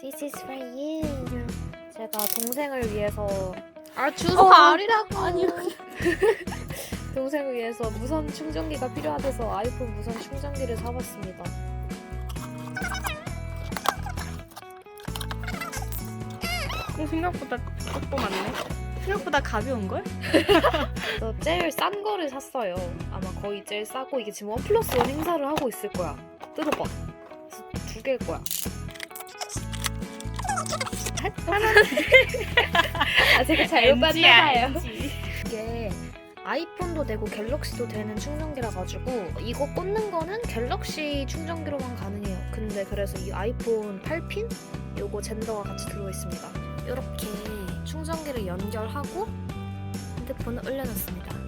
This is for you. 제가 동생을 위해서 아 주소가 아니라고. 아니요. 동생을 위해서 무선 충전기가 필요하대서 아이폰 무선 충전기를 사봤습니다. 어, 생각보다 조그맣네. 생각보다 가벼운 걸? 그래서 제일 싼 거를 샀어요. 아마 거의 제일 싸고 이게 지금 원 플러스 원 행사를 하고 있을 거야. 뜯어봐. 두 개일 거야. 아 제가 잘못 봤나봐요. 이게 아이폰도 되고 갤럭시도 되는 충전기라 가지고 이거 꽂는 거는 갤럭시 충전기로만 가능해요. 근데 그래서 이 아이폰 8핀 요거 젠더가 같이 들어 있습니다. 이렇게 충전기를 연결하고 핸드폰을 올려놨습니다.